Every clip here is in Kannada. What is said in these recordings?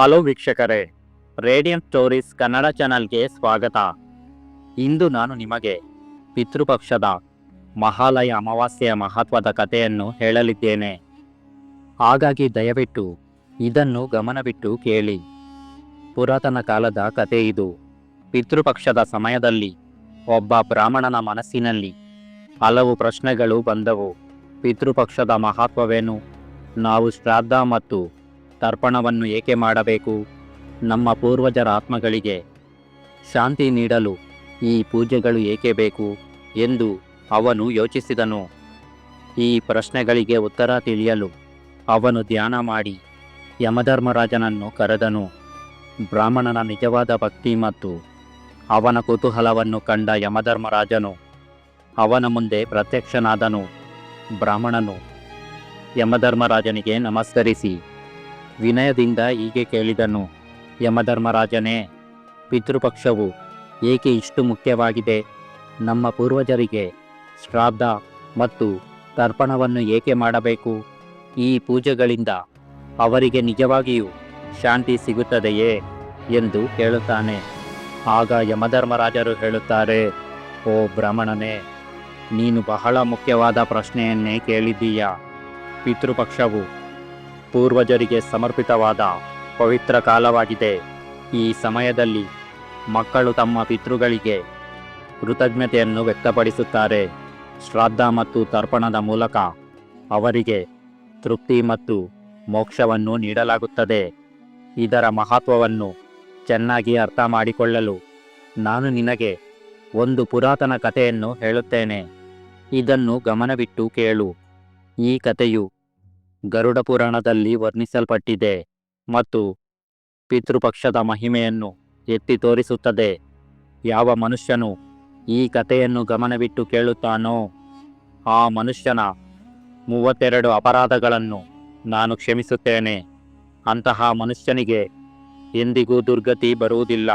ಹಲೋ ವೀಕ್ಷಕರೇ, ರೇಡಿಯಂ ಸ್ಟೋರೀಸ್ ಕನ್ನಡ ಚಾನಲ್ಗೆ ಸ್ವಾಗತ. ಇಂದು ನಾನು ನಿಮಗೆ ಪಿತೃಪಕ್ಷದ ಮಹಾಲಯ ಅಮಾವಾಸ್ಯೆಯ ಮಹತ್ವದ ಕಥೆಯನ್ನು ಹೇಳಲಿದ್ದೇನೆ. ಹಾಗಾಗಿ ದಯವಿಟ್ಟು ಇದನ್ನು ಗಮನವಿಟ್ಟು ಕೇಳಿ. ಪುರಾತನ ಕಾಲದ ಕಥೆ ಇದು. ಪಿತೃಪಕ್ಷದ ಸಮಯದಲ್ಲಿ ಒಬ್ಬ ಬ್ರಾಹ್ಮಣನ ಮನಸ್ಸಿನಲ್ಲಿ ಹಲವು ಪ್ರಶ್ನೆಗಳು ಬಂದವು. ಪಿತೃಪಕ್ಷದ ಮಹತ್ವವೇನು? ನಾವು ಶ್ರಾದ್ದ ಮತ್ತು ತರ್ಪಣವನ್ನು ಏಕೆ ಮಾಡಬೇಕು? ನಮ್ಮ ಪೂರ್ವಜರ ಆತ್ಮಗಳಿಗೆ ಶಾಂತಿ ನೀಡಲು ಈ ಪೂಜೆಗಳು ಏಕೆ ಬೇಕು ಎಂದು ಅವನು ಯೋಚಿಸಿದನು. ಈ ಪ್ರಶ್ನೆಗಳಿಗೆ ಉತ್ತರ ತಿಳಿಯಲು ಅವನು ಧ್ಯಾನ ಮಾಡಿ ಯಮಧರ್ಮರಾಜನನ್ನು ಕರೆದನು. ಬ್ರಾಹ್ಮಣನ ನಿಜವಾದ ಭಕ್ತಿ ಮತ್ತು ಅವನ ಕುತೂಹಲವನ್ನು ಕಂಡ ಯಮಧರ್ಮರಾಜನು ಅವನ ಮುಂದೆ ಪ್ರತ್ಯಕ್ಷನಾದನು. ಬ್ರಾಹ್ಮಣನು ಯಮಧರ್ಮರಾಜನಿಗೆ ನಮಸ್ಕರಿಸಿ ವಿನಯದಿಂದ ಹೀಗೆ ಕೇಳಿದನು, ಯಮಧರ್ಮರಾಜನೇ, ಪಿತೃಪಕ್ಷವು ಏಕೆ ಇಷ್ಟು ಮುಖ್ಯವಾಗಿದೆ? ನಮ್ಮ ಪೂರ್ವಜರಿಗೆ ಶ್ರಾದ್ದ ಮತ್ತು ತರ್ಪಣವನ್ನು ಏಕೆ ಮಾಡಬೇಕು? ಈ ಪೂಜೆಗಳಿಂದ ಅವರಿಗೆ ನಿಜವಾಗಿಯೂ ಶಾಂತಿ ಸಿಗುತ್ತದೆಯೇ? ಎಂದು ಕೇಳುತ್ತಾನೆ. ಆಗ ಯಮಧರ್ಮರಾಜರು ಹೇಳುತ್ತಾರೆ, ಓ ಬ್ರಾಹ್ಮಣನೇ, ನೀನು ಬಹಳ ಮುಖ್ಯವಾದ ಪ್ರಶ್ನೆಯನ್ನೇ ಕೇಳಿದ್ದೀಯಾ. ಪಿತೃಪಕ್ಷವು ಪೂರ್ವಜರಿಗೆ ಸಮರ್ಪಿತವಾದ ಪವಿತ್ರ ಕಾಲವಾಗಿದೆ. ಈ ಸಮಯದಲ್ಲಿ ಮಕ್ಕಳು ತಮ್ಮ ಪಿತೃಗಳಿಗೆ ಕೃತಜ್ಞತೆಯನ್ನು ವ್ಯಕ್ತಪಡಿಸುತ್ತಾರೆ. ಶ್ರಾದ್ದ ಮತ್ತು ತರ್ಪಣದ ಮೂಲಕ ಅವರಿಗೆ ತೃಪ್ತಿ ಮತ್ತು ಮೋಕ್ಷವನ್ನು ನೀಡಲಾಗುತ್ತದೆ. ಇದರ ಮಹತ್ವವನ್ನು ಚೆನ್ನಾಗಿ ಅರ್ಥ ಮಾಡಿಕೊಳ್ಳಲು ನಾನು ನಿನಗೆ ಒಂದು ಪುರಾತನ ಕಥೆಯನ್ನು ಹೇಳುತ್ತೇನೆ. ಇದನ್ನು ಗಮನವಿಟ್ಟು ಕೇಳು. ಈ ಕಥೆಯು ಗರುಡ ಪುರಾಣದಲ್ಲಿ ವರ್ಣಿಸಲ್ಪಟ್ಟಿದೆ ಮತ್ತು ಪಿತೃಪಕ್ಷದ ಮಹಿಮೆಯನ್ನು ಎತ್ತಿ ತೋರಿಸುತ್ತದೆ. ಯಾವ ಮನುಷ್ಯನು ಈ ಕಥೆಯನ್ನು ಗಮನವಿಟ್ಟು ಕೇಳುತ್ತಾನೋ, ಆ ಮನುಷ್ಯನ ಮೂವತ್ತೆರಡು ಅಪರಾಧಗಳನ್ನು ನಾನು ಕ್ಷಮಿಸುತ್ತೇನೆ. ಅಂತಹ ಮನುಷ್ಯನಿಗೆ ಎಂದಿಗೂ ದುರ್ಗತಿ ಬರುವುದಿಲ್ಲ.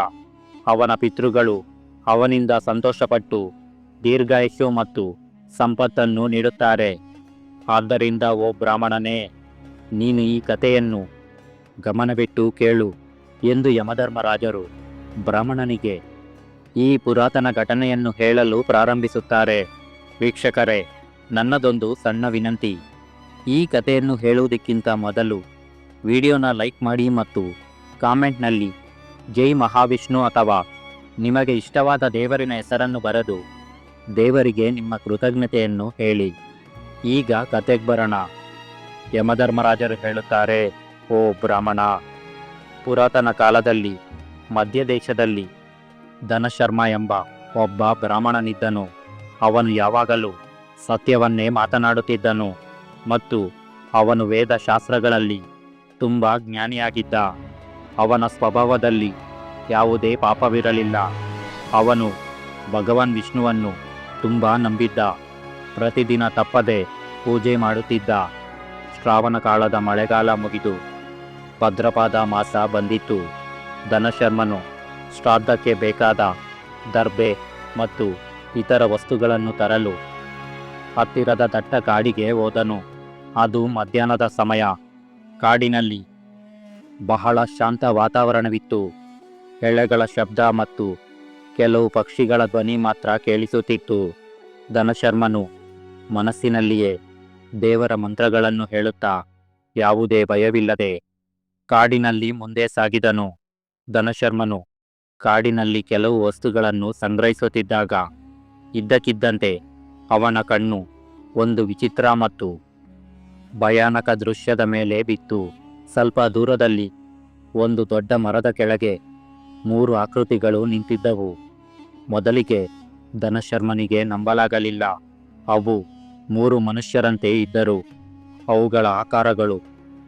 ಅವನ ಪಿತೃಗಳು ಅವನಿಂದ ಸಂತೋಷಪಟ್ಟು ದೀರ್ಘಾಯುಷ್ಯು ಮತ್ತು ಸಂಪತ್ತನ್ನು ನೀಡುತ್ತಾರೆ. ಆದ್ದರಿಂದ, ಓ ಬ್ರಾಹ್ಮಣನೇ, ನೀನು ಈ ಕಥೆಯನ್ನು ಗಮನವಿಟ್ಟು ಕೇಳು ಎಂದು ಯಮಧರ್ಮರಾಜರು ಬ್ರಾಹ್ಮಣನಿಗೆ ಈ ಪುರಾತನ ಘಟನೆಯನ್ನು ಹೇಳಲು ಪ್ರಾರಂಭಿಸುತ್ತಾರೆ. ವೀಕ್ಷಕರೇ, ನನ್ನದೊಂದು ಸಣ್ಣ ವಿನಂತಿ. ಈ ಕಥೆಯನ್ನು ಹೇಳುವುದಕ್ಕಿಂತ ಮೊದಲು ವಿಡಿಯೋನ ಲೈಕ್ ಮಾಡಿ ಮತ್ತು ಕಾಮೆಂಟ್ನಲ್ಲಿ ಜೈ ಮಹಾವಿಷ್ಣು ಅಥವಾ ನಿಮಗೆ ಇಷ್ಟವಾದ ದೇವರಿನ ಹೆಸರನ್ನು ಬರೆದು ದೇವರಿಗೆ ನಿಮ್ಮ ಕೃತಜ್ಞತೆಯನ್ನು ಹೇಳಿ. ಈಗ ಕತೆಗೆ ಬರೋಣ. ಯಮಧರ್ಮರಾಜರು ಹೇಳುತ್ತಾರೆ, ಓ ಬ್ರಾಹ್ಮಣ, ಪುರಾತನ ಕಾಲದಲ್ಲಿ, ಮಧ್ಯ ದೇಶದಲ್ಲಿ ಧನಶರ್ಮ ಎಂಬ ಒಬ್ಬ ಬ್ರಾಹ್ಮಣನಿದ್ದನು. ಅವನು ಯಾವಾಗಲೂ ಸತ್ಯವನ್ನೇ ಮಾತನಾಡುತ್ತಿದ್ದನು ಮತ್ತು ಅವನು ವೇದ ಶಾಸ್ತ್ರಗಳಲ್ಲಿ ತುಂಬ ಜ್ಞಾನಿಯಾಗಿದ್ದ. ಅವನ ಸ್ವಭಾವದಲ್ಲಿ ಯಾವುದೇ ಪಾಪವಿರಲಿಲ್ಲ. ಅವನು ಭಗವಾನ್ ವಿಷ್ಣುವನ್ನು ತುಂಬ ನಂಬಿದ್ದ. ಪ್ರತಿದಿನ ತಪ್ಪದೆ ಪೂಜೆ ಮಾಡುತ್ತಿದ್ದ ಶ್ರಾವಣ ಕಾಲದ ಮಳೆಗಾಲ ಮುಗಿದು ಭದ್ರಪಾದ ಮಾಸ ಬಂದಿತ್ತು. ಧನಶರ್ಮನು ಶ್ರಾದ್ದಕ್ಕೆ ಬೇಕಾದ ದರ್ಬೆ ಮತ್ತು ಇತರ ವಸ್ತುಗಳನ್ನು ತರಲು ಹತ್ತಿರದ ದಟ್ಟ ಕಾಡಿಗೆ ಹೋದನು. ಅದು ಮಧ್ಯಾಹ್ನದ ಸಮಯ. ಕಾಡಿನಲ್ಲಿ ಬಹಳ ಶಾಂತ ವಾತಾವರಣವಿತ್ತು. ಎಳೆಗಳ ಶಬ್ದ ಮತ್ತು ಕೆಲವು ಪಕ್ಷಿಗಳ ಧ್ವನಿ ಮಾತ್ರ ಕೇಳಿಸುತ್ತಿತ್ತು. ಧನಶರ್ಮನು ಮನಸ್ಸಿನಲ್ಲಿಯೇ ದೇವರ ಮಂತ್ರಗಳನ್ನು ಹೇಳುತ್ತಾ ಯಾವುದೇ ಭಯವಿಲ್ಲದೆ ಕಾಡಿನಲ್ಲಿ ಮುಂದೆ ಸಾಗಿದನು. ಧನಶರ್ಮನು ಕಾಡಿನಲ್ಲಿ ಕೆಲವು ವಸ್ತುಗಳನ್ನು ಸಂಗ್ರಹಿಸುತ್ತಿದ್ದಾಗ ಇದ್ದಕ್ಕಿದ್ದಂತೆ ಅವನ ಕಣ್ಣು ಒಂದು ವಿಚಿತ್ರ ಮತ್ತು ಭಯಾನಕ ದೃಶ್ಯದ ಮೇಲೆ ಬಿತ್ತು. ಸ್ವಲ್ಪ ದೂರದಲ್ಲಿ ಒಂದು ದೊಡ್ಡ ಮರದ ಕೆಳಗೆ ಮೂರು ಆಕೃತಿಗಳು ನಿಂತಿದ್ದವು. ಮೊದಲಿಗೆ ಧನಶರ್ಮನಿಗೆ ನಂಬಲಾಗಲಿಲ್ಲ. ಅವು ಮೂರು ಮನುಷ್ಯರಂತೆ ಇದ್ದರು. ಅವುಗಳ ಆಕಾರಗಳು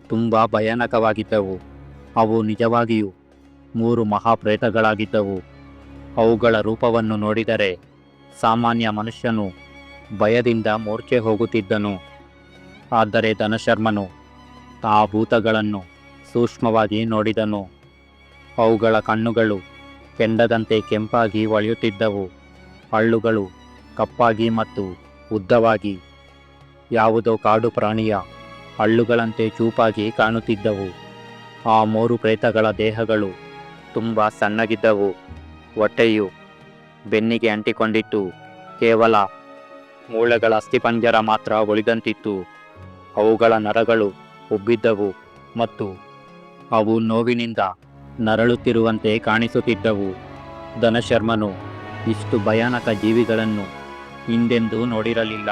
ತುಂಬ ಭಯಾನಕವಾಗಿದ್ದವು. ಅವು ನಿಜವಾಗಿಯೂ ಮೂರು ಮಹಾಪ್ರೇತಗಳಾಗಿದ್ದವು. ಅವುಗಳ ರೂಪವನ್ನು ನೋಡಿದರೆ ಸಾಮಾನ್ಯ ಮನುಷ್ಯನು ಭಯದಿಂದ ಮೂರ್ಛೆ ಹೋಗುತ್ತಿದ್ದನು. ಆದರೆ ಧನಶರ್ಮನು ಆ ಭೂತಗಳನ್ನು ಸೂಕ್ಷ್ಮವಾಗಿ ನೋಡಿದನು. ಅವುಗಳ ಕಣ್ಣುಗಳು ಕೆಂಡದಂತೆ ಕೆಂಪಾಗಿ ಒಳೆಯುತ್ತಿದ್ದವು. ಹಳ್ಳುಗಳು ಕಪ್ಪಾಗಿ ಮತ್ತು ಉದ್ದವಾಗಿ ಯಾವುದೋ ಕಾಡು ಪ್ರಾಣಿಯ ಹಳ್ಳುಗಳಂತೆ ಚೂಪಾಗಿ ಕಾಣುತ್ತಿದ್ದವು. ಆ ಮೂರು ಪ್ರೇತಗಳ ದೇಹಗಳು ತುಂಬ ಸಣ್ಣಗಿದ್ದವು. ಹೊಟ್ಟೆಯು ಬೆನ್ನಿಗೆ ಅಂಟಿಕೊಂಡಿತ್ತು. ಕೇವಲ ಮೂಳೆಗಳ ಅಸ್ಥಿಪಂಜರ ಮಾತ್ರ ಉಳಿದಂತಿತ್ತು. ಅವುಗಳ ನರಗಳು ಉಬ್ಬಿದ್ದವು ಮತ್ತು ಅವು ನೋವಿನಿಂದ ನರಳುತ್ತಿರುವಂತೆ ಕಾಣಿಸುತ್ತಿದ್ದವು. ಧನಶರ್ಮನು ಇಷ್ಟು ಭಯಾನಕ ಜೀವಿಗಳನ್ನು ಹಿಂದೆಂದೂ ನೋಡಿರಲಿಲ್ಲ.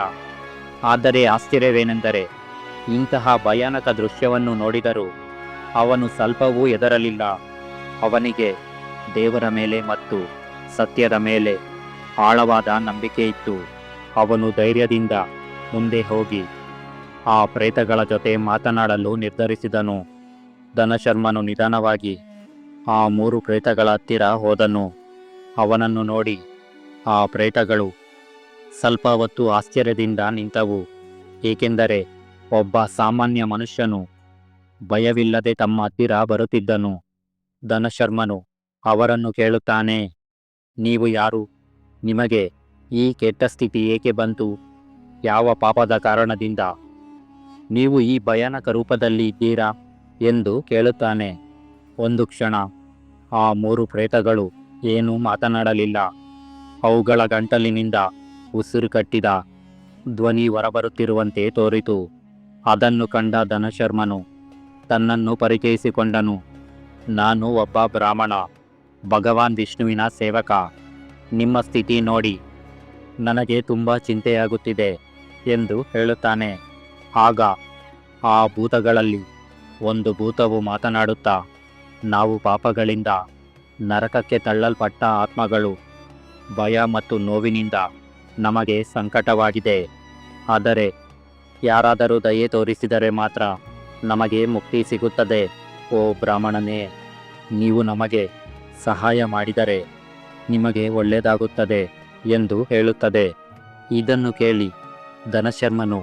ಆದರೆ ಆಶ್ಚರ್ಯವೇನೆಂದರೆ, ಇಂತಹ ಭಯಾನಕ ದೃಶ್ಯವನ್ನು ನೋಡಿದರೂ ಅವನು ಸ್ವಲ್ಪವೂ ಹೆದರಲಿಲ್ಲ. ಅವನಿಗೆ ದೇವರ ಮೇಲೆ ಮತ್ತು ಸತ್ಯದ ಮೇಲೆ ಆಳವಾದ ನಂಬಿಕೆ ಇತ್ತು. ಅವನು ಧೈರ್ಯದಿಂದ ಮುಂದೆ ಹೋಗಿ ಆ ಪ್ರೇತಗಳ ಜೊತೆ ಮಾತನಾಡಲು ನಿರ್ಧರಿಸಿದನು. ಧನಶರ್ಮನು ನಿಧಾನವಾಗಿ ಆ ಮೂರು ಪ್ರೇತಗಳ ಹತ್ತಿರ ಹೋದನು. ಅವನನ್ನು ನೋಡಿ ಆ ಪ್ರೇತಗಳು ಸ್ವಲ್ಪ ಹೊತ್ತು ಆಶ್ಚರ್ಯದಿಂದ ನಿಂತವು. ಏಕೆಂದರೆ ಒಬ್ಬ ಸಾಮಾನ್ಯ ಮನುಷ್ಯನು ಭಯವಿಲ್ಲದೆ ತಮ್ಮ ಹತ್ತಿರ ಬರುತ್ತಿದ್ದನು. ಧನಶರ್ಮನು ಅವರನ್ನು ಕೇಳುತ್ತಾನೆ, ನೀವು ಯಾರು? ನಿಮಗೆ ಈ ಕೆಟ್ಟ ಸ್ಥಿತಿ ಏಕೆ ಬಂತು? ಯಾವ ಪಾಪದ ಕಾರಣದಿಂದ? ನೀವು ಈ ಭಯಾನಕ ರೂಪದಲ್ಲಿ ಇದ್ದೀರಾ? ಎಂದು ಕೇಳುತ್ತಾನೆ. ಒಂದು ಕ್ಷಣ ಆ ಮೂರು ಪ್ರೇತಗಳು ಏನೂ ಮಾತನಾಡಲಿಲ್ಲ. ಅವುಗಳ ಗಂಟಲಿನಿಂದ ಉಸಿರು ಕಟ್ಟಿದ. ಧ್ವನಿ ಹೊರಬರುತ್ತಿರುವಂತೆ ತೋರಿತು. ಅದನ್ನು ಕಂಡ ಧನಶರ್ಮನು ತನ್ನನ್ನು ಪರಿಚಯಿಸಿಕೊಂಡನು. ನಾನು ಒಬ್ಬ ಬ್ರಾಹ್ಮಣ. ಭಗವಾನ್ ವಿಷ್ಣುವಿನ ಸೇವಕ. ನಿಮ್ಮ ಸ್ಥಿತಿ ನೋಡಿ. ನನಗೆ ತುಂಬ ಚಿಂತೆಯಾಗುತ್ತಿದೆ ಎಂದು ಹೇಳುತ್ತಾನೆ. ಆಗ ಆ ಭೂತಗಳಲ್ಲಿ ಒಂದು ಭೂತವು ಮಾತನಾಡುತ್ತಾ, ನಾವು ಪಾಪಗಳಿಂದ ನರಕಕ್ಕೆ ತಳ್ಳಲ್ಪಟ್ಟ ಆತ್ಮಗಳು ಭಯ ಮತ್ತು ನೋವಿನಿಂದ ನಮಗೆ ಸಂಕಟವಾಗಿದೆ. ಆದರೆ ಯಾರಾದರೂ ದಯೆ ತೋರಿಸಿದರೆ ಮಾತ್ರ ನಮಗೆ ಮುಕ್ತಿ ಸಿಗುತ್ತದೆ. ಓ ಬ್ರಾಹ್ಮಣನೇ, ನೀವು ನಮಗೆ ಸಹಾಯ ಮಾಡಿದರೆ ನಿಮಗೆ ಒಳ್ಳೆಯದಾಗುತ್ತದೆ ಎಂದು ಹೇಳುತ್ತದೆ. ಇದನ್ನು ಕೇಳಿ ಧನಶರ್ಮನು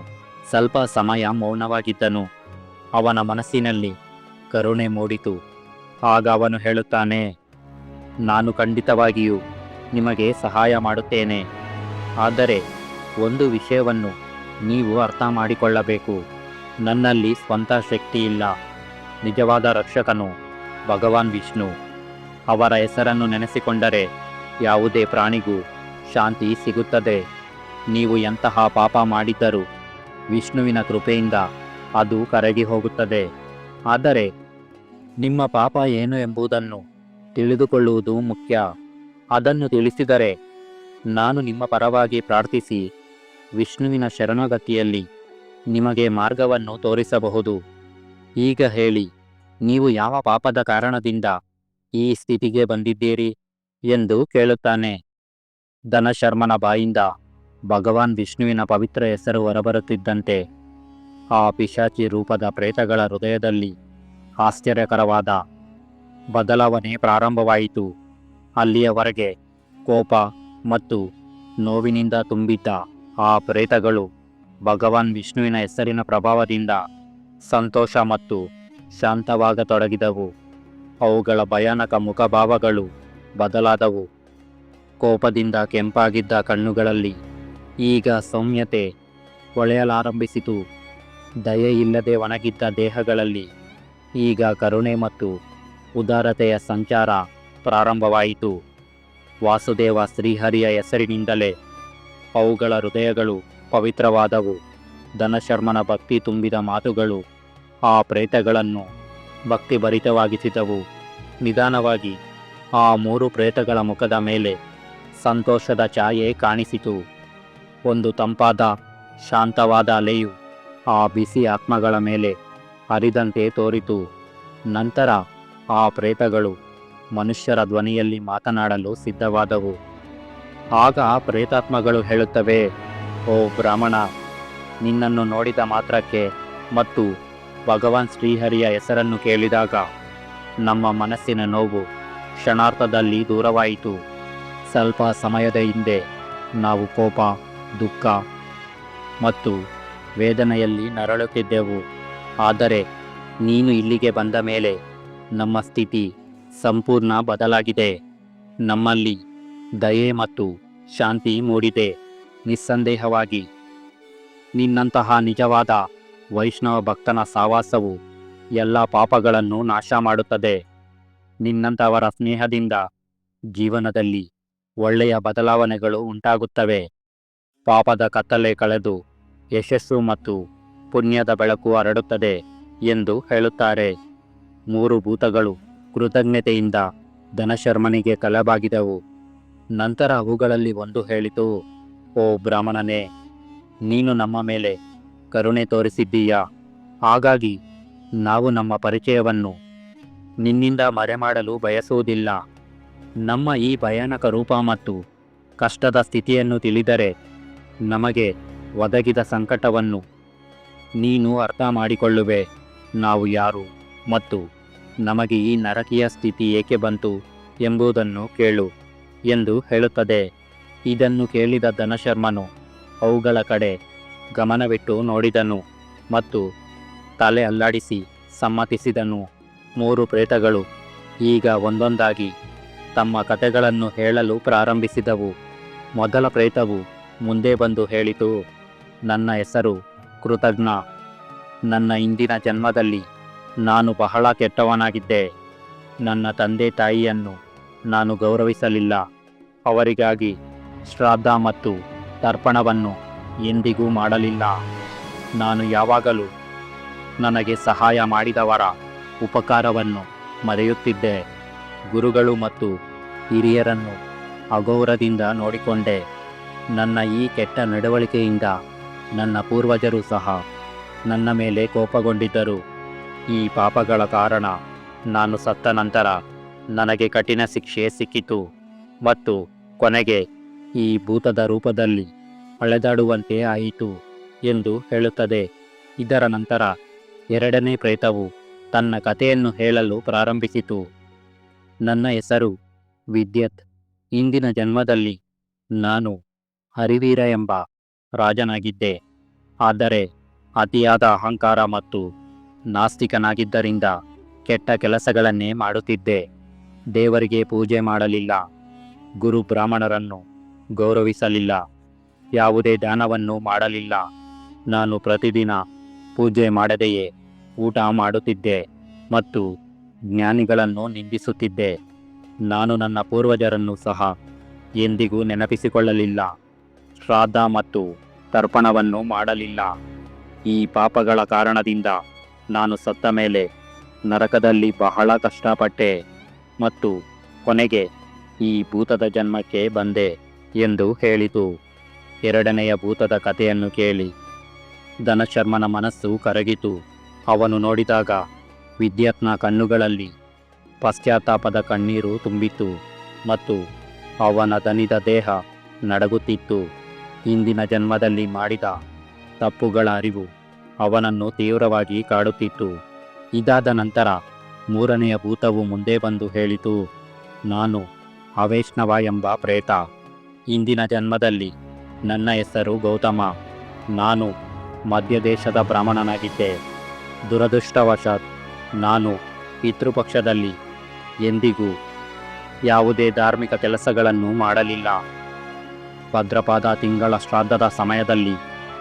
ಸ್ವಲ್ಪ ಸಮಯ ಮೌನವಾಗಿದ್ದನು. ಅವನ ಮನಸ್ಸಿನಲ್ಲಿ ಕರುಣೆ ಮೂಡಿತು. ಆಗ ಅವನು ಹೇಳುತ್ತಾನೆ, ನಾನು ಖಂಡಿತವಾಗಿಯೂ ನಿಮಗೆ ಸಹಾಯ ಮಾಡುತ್ತೇನೆ. ಆದರೆ ಒಂದು ವಿಷಯವನ್ನು ನೀವು ಅರ್ಥ ಮಾಡಿಕೊಳ್ಳಬೇಕು. ನನ್ನಲ್ಲಿ ಸ್ವಂತ ಶಕ್ತಿ ಇಲ್ಲ ನಿಜವಾದ ರಕ್ಷಕನು ಭಗವಾನ್ ವಿಷ್ಣು. ಅವರ ಹೆಸರನ್ನು ನೆನೆಸಿಕೊಂಡರೆ ಯಾವುದೇ ಪ್ರಾಣಿಗೂ ಶಾಂತಿ ಸಿಗುತ್ತದೆ. ನೀವು ಎಂತಹ ಪಾಪ ಮಾಡಿದ್ದರೂ ವಿಷ್ಣುವಿನ ಕೃಪೆಯಿಂದ ಅದು ಕರಗಿ ಹೋಗುತ್ತದೆ. ಆದರೆ ನಿಮ್ಮ ಪಾಪ ಏನು ಎಂಬುದನ್ನು ತಿಳಿದುಕೊಳ್ಳುವುದು ಮುಖ್ಯ. ಅದನ್ನು ತಿಳಿಸಿದರೆ ನಾನು ನಿಮ್ಮ ಪರವಾಗಿ ಪ್ರಾರ್ಥಿಸಿ. ವಿಷ್ಣುವಿನ ಶರಣಗತಿಯಲ್ಲಿ ನಿಮಗೆ ಮಾರ್ಗವನ್ನು ತೋರಿಸಬಹುದು. ಈಗ ಹೇಳಿ, ನೀವು ಯಾವ ಪಾಪದ ಕಾರಣದಿಂದ ಈ ಸ್ಥಿತಿಗೆ ಬಂದಿದ್ದೀರಿ ಎಂದು ಕೇಳುತ್ತಾನೆ. ಧನಶರ್ಮನ ಬಾಯಿಂದ ಭಗವಾನ್ ವಿಷ್ಣುವಿನ ಪವಿತ್ರ ಹೆಸರು ಹೊರಬರುತ್ತಿದ್ದಂತೆ ಆ ಪಿಶಾಚಿ ರೂಪದ ಪ್ರೇತಗಳ ಹೃದಯದಲ್ಲಿ ಆಶ್ಚರ್ಯಕರವಾದ ಬದಲಾವಣೆ ಪ್ರಾರಂಭವಾಯಿತು. ಅಲ್ಲಿಯವರೆಗೆ ಕೋಪ ಮತ್ತು ನೋವಿನಿಂದ ತುಂಬಿದ್ದ ಆ ಪ್ರೇತಗಳು ಭಗವಾನ್ ವಿಷ್ಣುವಿನ ಹೆಸರಿನ ಪ್ರಭಾವದಿಂದ ಸಂತೋಷ ಮತ್ತು ಶಾಂತವಾಗತೊಡಗಿದವು. ಅವುಗಳ ಭಯಾನಕ ಮುಖಭಾವಗಳು ಬದಲಾದವು. ಕೋಪದಿಂದ ಕೆಂಪಾಗಿದ್ದ ಕಣ್ಣುಗಳಲ್ಲಿ ಈಗ ಸೌಮ್ಯತೆ ಹೊಳೆಯಲಾರಂಭಿಸಿತು. ದಯೆಯಿಲ್ಲದೆ ಒಣಗಿದ್ದ ದೇಹಗಳಲ್ಲಿ ಈಗ ಕರುಣೆ ಮತ್ತು ಉದಾರತೆಯ ಸಂಚಾರ ಪ್ರಾರಂಭವಾಯಿತು. ವಾಸುದೇವ ಶ್ರೀಹರಿಯ ಹೆಸರಿನಿಂದಲೇ ಅವುಗಳ ಹೃದಯಗಳು ಪವಿತ್ರವಾದವು. ಧನಶರ್ಮನ ಭಕ್ತಿ ತುಂಬಿದ ಮಾತುಗಳು ಆ ಪ್ರೇತಗಳನ್ನು ಭಕ್ತಿಭರಿತವಾಗಿಸಿದವು. ನಿಧಾನವಾಗಿ ಆ ಮೂರು ಪ್ರೇತಗಳ ಮುಖದ ಮೇಲೆ ಸಂತೋಷದ ಛಾಯೆ ಕಾಣಿಸಿತು. ಒಂದು ತಂಪಾದ, ಶಾಂತವಾದ ಅಲೆಯು ಆ ಬಿಸಿ ಆತ್ಮಗಳ ಮೇಲೆ ಹರಿದಂತೆ ತೋರಿತು. ನಂತರ ಆ ಪ್ರೇತಗಳು ಮನುಷ್ಯರ ಧ್ವನಿಯಲ್ಲಿ ಮಾತನಾಡಲು ಸಿದ್ಧವಾದವು. ಆಗ ಪ್ರೇತಾತ್ಮಗಳು ಹೇಳುತ್ತವೆ, ಓ ಬ್ರಾಹ್ಮಣ, ನಿನ್ನನ್ನು ನೋಡಿದ ಮಾತ್ರಕ್ಕೆ ಮತ್ತು ಭಗವಾನ್ ಶ್ರೀಹರಿಯ ಹೆಸರನ್ನು ಕೇಳಿದಾಗ ನಮ್ಮ ಮನಸ್ಸಿನ ನೋವು ಕ್ಷಣಾರ್ಥದಲ್ಲಿ ದೂರವಾಯಿತು. ಸ್ವಲ್ಪ ಸಮಯದ ಹಿಂದೆ ನಾವು ಕೋಪ, ದುಃಖ ಮತ್ತು ವೇದನೆಯಲ್ಲಿ ನರಳುತ್ತಿದ್ದೆವು. ಆದರೆ ನೀನು ಇಲ್ಲಿಗೆ ಬಂದ ಮೇಲೆ ನಮ್ಮ ಸ್ಥಿತಿ ಸಂಪೂರ್ಣ ಬದಲಾಗಿದೆ. ನಮ್ಮಲ್ಲಿ ದಯೆ ಮತ್ತು ಶಾಂತಿ ಮೂಡಿದೆ. ನಿಸ್ಸಂದೇಹವಾಗಿ ನಿನ್ನಂತಹ ನಿಜವಾದ ವೈಷ್ಣವ ಭಕ್ತನ ಸಾವಾಸವು ಎಲ್ಲ ಪಾಪಗಳನ್ನು ನಾಶ ಮಾಡುತ್ತದೆ. ನಿನ್ನಂಥವರ ಸ್ನೇಹದಿಂದ ಜೀವನದಲ್ಲಿ ಒಳ್ಳೆಯ ಬದಲಾವಣೆಗಳು ಉಂಟಾಗುತ್ತವೆ. ಪಾಪದ ಕತ್ತಲೆ ಕಳೆದು ಯಶಸ್ಸು ಮತ್ತು ಪುಣ್ಯದ ಬೆಳಕು ಹರಡುತ್ತದೆ ಎಂದು ಹೇಳುತ್ತಾರೆ. ಮೂರು ಭೂತಗಳು ಕೃತಜ್ಞತೆಯಿಂದ ಧನಶರ್ಮನಿಗೆ ಕಲಬಾಗಿದವು. ನಂತರ ಅವುಗಳಲ್ಲಿ ಒಂದು ಹೇಳಿತು, ಓ ಬ್ರಾಹ್ಮಣನೇ, ನೀನು ನಮ್ಮ ಮೇಲೆ ಕರುಣೆ ತೋರಿಸಿದ್ದೀಯಾ? ಹಾಗಾಗಿ ನಾವು ನಮ್ಮ ಪರಿಚಯವನ್ನು ನಿನ್ನಿಂದ ಮರೆಮಾಡಲು ಬಯಸುವುದಿಲ್ಲ. ನಮ್ಮ ಈ ಭಯಾನಕ ರೂಪ ಮತ್ತು ಕಷ್ಟದ ಸ್ಥಿತಿಯನ್ನು ತಿಳಿದರೆ ನಮಗೆ ಒದಗಿದ ಸಂಕಟವನ್ನು ನೀನು ಅರ್ಥ ಮಾಡಿಕೊಳ್ಳುವೆ. ನಾವು ಯಾರು ಮತ್ತು ನಮಗೆ ಈ ನರಕೀಯ ಸ್ಥಿತಿ ಏಕೆ ಬಂತು ಎಂಬುದನ್ನು ಕೇಳು ಎಂದು ಹೇಳುತ್ತದೆ. ಇದನ್ನು ಕೇಳಿದ ಧನಶರ್ಮನು ಅವುಗಳ ಕಡೆ ಗಮನವಿಟ್ಟು ನೋಡಿದನು ಮತ್ತು ತಲೆ ಅಲ್ಲಾಡಿಸಿ ಸಮ್ಮತಿಸಿದನು. ಮೂರು ಪ್ರೇತಗಳು ಈಗ ಒಂದೊಂದಾಗಿ ತಮ್ಮ ಕಥೆಗಳನ್ನು ಹೇಳಲು ಪ್ರಾರಂಭಿಸಿದವು. ಮೊದಲ ಪ್ರೇತವು ಮುಂದೆ ಬಂದು ಹೇಳಿತು, ನನ್ನ ಹೆಸರು ಕೃತಜ್ಞ. ನನ್ನ ಇಂದಿನ ಜನ್ಮದಲ್ಲಿ ನಾನು ಬಹಳ ಕೆಟ್ಟವನಾಗಿದ್ದೆ. ನನ್ನ ತಂದೆ ತಾಯಿಯನ್ನು ನಾನು ಗೌರವಿಸಲಿಲ್ಲ. ಅವರಿಗಾಗಿ ಶ್ರಾದ್ದ ಮತ್ತು ತರ್ಪಣವನ್ನು ಎಂದಿಗೂ ಮಾಡಲಿಲ್ಲ. ನಾನು ಯಾವಾಗಲೂ ನನಗೆ ಸಹಾಯ ಮಾಡಿದವರ ಉಪಕಾರವನ್ನು ಮರೆಯುತ್ತಿದ್ದೆ. ಗುರುಗಳು ಮತ್ತು ಹಿರಿಯರನ್ನು ಅಗೌರದಿಂದ ನೋಡಿಕೊಂಡೆ. ನನ್ನ ಈ ಕೆಟ್ಟ ನಡವಳಿಕೆಯಿಂದ ನನ್ನ ಪೂರ್ವಜರು ಸಹ ನನ್ನ ಮೇಲೆ ಕೋಪಗೊಂಡಿದ್ದರು. ಈ ಪಾಪಗಳ ಕಾರಣ ನಾನು ಸತ್ತ ನಂತರ ನನಗೆ ಕಠಿಣ ಶಿಕ್ಷೆ ಸಿಕ್ಕಿತು ಮತ್ತು ಕೊನೆಗೆ ಈ ಭೂತದ ರೂಪದಲ್ಲಿ ಅಳೆದಾಡುವಂತೆ ಆಯಿತು ಎಂದು ಹೇಳುತ್ತದೆ. ಇದರ ನಂತರ ಎರಡನೇ ಪ್ರೇತವು ತನ್ನ ಕಥೆಯನ್ನು ಹೇಳಲು ಪ್ರಾರಂಭಿಸಿತು. ನನ್ನ ಹೆಸರು ವಿದ್ಯತ್. ಇಂದಿನ ಜನ್ಮದಲ್ಲಿ ನಾನು ಹರಿವೀರ ಎಂಬ ರಾಜನಾಗಿದ್ದೆ. ಆದರೆ ಅತಿಯಾದ ಅಹಂಕಾರ ಮತ್ತು ನಾಸ್ತಿಕನಾಗಿದ್ದರಿಂದ ಕೆಟ್ಟ ಕೆಲಸಗಳನ್ನೇ ಮಾಡುತ್ತಿದ್ದೆ. ದೇವರಿಗೆ ಪೂಜೆ ಮಾಡಲಿಲ್ಲ. ಗುರು ಬ್ರಾಹ್ಮಣರನ್ನು ಗೌರವಿಸಲಿಲ್ಲ. ಯಾವುದೇ ದಾನವನ್ನು ಮಾಡಲಿಲ್ಲ. ನಾನು ಪ್ರತಿದಿನ ಪೂಜೆ ಮಾಡದೆಯೇ ಊಟ ಮಾಡುತ್ತಿದ್ದೆ ಮತ್ತು ಜ್ಞಾನಿಗಳನ್ನು ನಿಂದಿಸುತ್ತಿದ್ದೆ. ನಾನು ನನ್ನ ಪೂರ್ವಜರನ್ನು ಸಹ ಎಂದಿಗೂ ನೆನಪಿಸಿಕೊಳ್ಳಲಿಲ್ಲ. ಶ್ರಾದ್ದ ಮತ್ತು ತರ್ಪಣವನ್ನು ಮಾಡಲಿಲ್ಲ. ಈ ಪಾಪಗಳ ಕಾರಣದಿಂದ ನಾನು ಸತ್ತ ಮೇಲೆ ನರಕದಲ್ಲಿ ಬಹಳ ಕಷ್ಟಪಟ್ಟೆ ಮತ್ತು ಕೊನೆಗೆ ಈ ಭೂತದ ಜನ್ಮಕ್ಕೆ ಬಂದೆ ಎಂದು ಹೇಳಿತು. ಎರಡನೆಯ ಭೂತದ ಕಥೆಯನ್ನು ಕೇಳಿ. ಧನಶರ್ಮನ ಮನಸ್ಸು ಕರಗಿತು. ಅವನು ನೋಡಿದಾಗ ವಿದ್ಯತ್ನ ಕಣ್ಣುಗಳಲ್ಲಿ ಪಶ್ಚಾತ್ತಾಪದ ಕಣ್ಣೀರು ತುಂಬಿತು ಮತ್ತು ಅವನ ದನಿದ ದೇಹ ನಡಗುತ್ತಿತ್ತು. ಹಿಂದಿನ ಜನ್ಮದಲ್ಲಿ ಮಾಡಿದ ತಪ್ಪುಗಳ ಅರಿವು ಅವನನ್ನು ತೀವ್ರವಾಗಿ ಕಾಡುತ್ತಿತ್ತು. ಇದಾದ ನಂತರ ಮೂರನೆಯ ಭೂತವು ಮುಂದೆ ಬಂದು ಹೇಳಿತು, ನಾನು ಅವೈಷ್ಣವ ಎಂಬ ಪ್ರೇತ. ಇಂದಿನ ಜನ್ಮದಲ್ಲಿ ನನ್ನ ಹೆಸರು ಗೌತಮ. ನಾನು ಮಧ್ಯದೇಶದ ಬ್ರಾಹ್ಮಣನಾಗಿದ್ದೆ. ದುರದೃಷ್ಟವಶಾತ್ ನಾನು ಪಿತೃಪಕ್ಷದಲ್ಲಿ ಎಂದಿಗೂ ಯಾವುದೇ ಧಾರ್ಮಿಕ ಕೆಲಸಗಳನ್ನು ಮಾಡಲಿಲ್ಲ. ಭದ್ರಪಾದ ತಿಂಗಳ ಶ್ರಾದ್ದದ ಸಮಯದಲ್ಲಿ